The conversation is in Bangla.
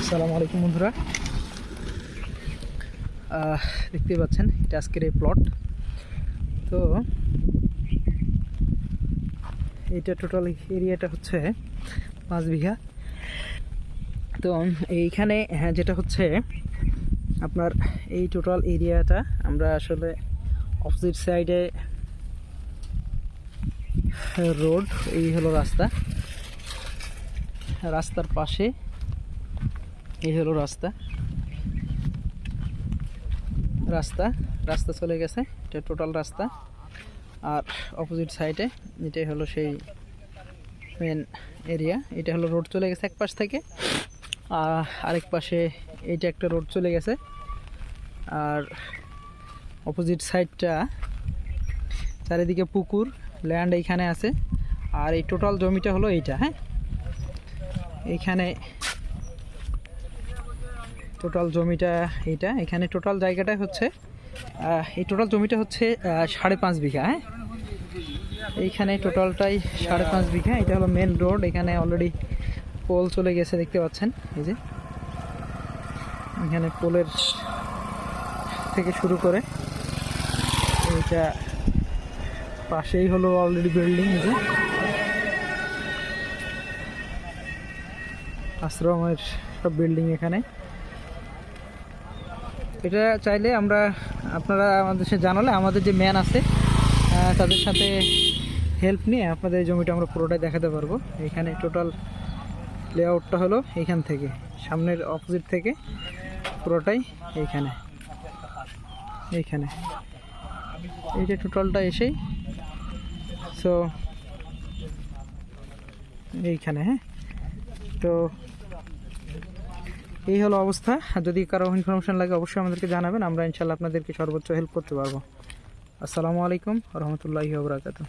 আসসালামু আলাইকুম বন্ধুরা। আহ, দেখতেই পাচ্ছেন এটা আজকের এই প্লট তো এইটা টোটাল এরিয়াটা হচ্ছে পাঁচ বিঘা। তো এইখানে হ্যাঁ যেটা হচ্ছে আপনার এই টোটাল এরিয়াটা আমরা আসলে অপোজিট সাইডে রোড এই হলো রাস্তা। রাস্তার পাশে এই হলো রাস্তা। রাস্তা রাস্তা চলে গেছে, এটা টোটাল রাস্তা। আর অপোজিট সাইডে এটাই হলো সেই মেন এরিয়া এটা হলো রোড চলে গেছে এক পাশ থেকে। আর আরেক পাশে এইটা একটা রোড চলে গেছে। আর অপোজিট সাইডটা চারিদিকে পুকুর ল্যান্ড এইখানে আছে। আর এই টোটাল জমিটা হলো এইটা হ্যাঁ? এইখানে টোটাল জমিটা এইটা এখানে টোটাল জায়গাটা হচ্ছে এই টোটাল জমিটা হচ্ছে সাড়ে পাঁচ বিঘা হ্যাঁ? এইখানে টোটালটাই সাড়ে পাঁচ বিঘা। এটা হলো মেন রোড এখানে অলরেডি পোল চলে গেছে, দেখতে পাচ্ছেন? এই যে। এখানে পোলের থেকে শুরু করে এইটা পাশেই হলো অলরেডি বিল্ডিং এই যে। আশ্রমের সব বিল্ডিং এখানে। এটা চাইলে আমরা আপনারা আমাদের সাথে জানালে আমাদের যে ম্যান আছে তাদের সাথে হেল্প নিয়ে আপনাদের জমিটা আমরা পুরোটাই দেখাতে পারব। এখানে টোটাল লেআউটটা হলো এইখান থেকে, সামনের অপোজিট থেকে পুরোটাই এইখানে এইখানে এই যে টোটালটা এসেই সো এইখানে হ্যাঁ? তো এই হলো অবস্থা। যদি কারও ইনফরমেশন লাগে, অবশ্যই আমাদেরকে জানাবেন। আমরা ইনশাল্লাহ আপনাদেরকে সর্বোচ্চ হেল্প করতে পারব। আসসালামু আলাইকুম রহমতুল্লাহি ওবরাকাতু